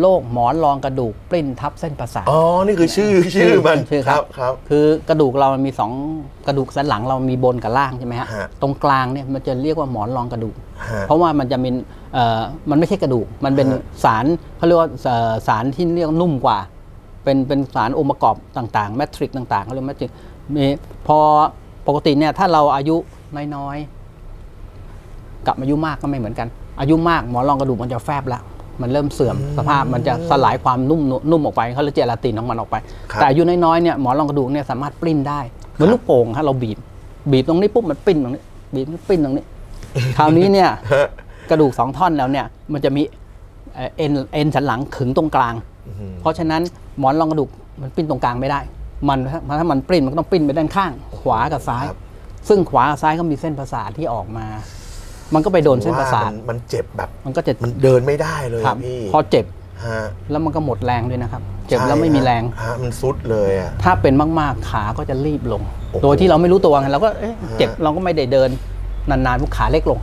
โรคหมอนรองกระดูกปลิ้นทับเส้นประสาท อ๋อ นี่คือชื่อชื่อมันชื่อคครัรับบครับ คือกระดูกเรามันมีสองกระดูกสันหลังเรามีบนกับล่างใช่ไหมฮะฮะตรงกลางเนี่ยมันจะเรียกว่าหมอนรองกระดูก ฮะเพราะว่ามันจะมีเอ่อมันไม่ใช่กระดูก มันเป็นฮะ สารเขาเรียกว่าเอ่อสารที่เรียกว่านุ่มกว่า เป็นเป็นสารองค์ประกอบต่างๆแมทริกต่างๆเขาเรียกแมทริกมีพอปกติเนี่ยถ้าเราอายุน้อยๆกับอายุมากก็ไม่เหมือนกัน อายุมากหมอนรองกระดูกมันจะแฟบละ มันเริ่มเสื่อมสภาพมันจะสลายความนุ่มนุ่มออกไปเขาเรียกเจลาตินของมันออกไปครับแต่อายุน้อยๆเนี่ยหมอนรองกระดูกเนี่ยสามารถปริ้นได้เหมือนลูกโป่งฮะเราบีบบีบตรงนี้ปุ๊บมันปริ้นตรงนี้บีบปริ้นตรงนี้ คราวนี้เนี่ยฮะกระดูกสองท่อนแล้วเนี่ยมันจะมีเอ่อเอ็นเอ็นสันหลังขึงตรงกลางอื้อหือเพราะฉะนั้นหมอนรองกระดูกมันปิ้นตรงกลางไม่ได้ มันถ้ามันปริ้นมันก็ต้องปริ้นไปด้านข้าง ขวากับซ้ายครับซึ่งขวากับซ้ายก็มีเส้นประสาทที่ออกมา มันก็ไปโดนเส้นประสาท ว่มันมันเจ็บแบบมันก็จะมันเดินไม่ได้เลยครับพี่พอเจ็บฮะแล้วมันก็หมดแรงด้วยนะครับ เจ็บใช่แล้วไม่มีแรง ฮะมันซุดเลยอะ ถ้าเป็นมากๆขาก็จะรีบลง โอ้โหโดยที่เราไม่รู้ตัวไงเราก็เอ๊ะฮะเจ็บเราก็ไม่ได้เดินนานๆพวกขาเล็กลง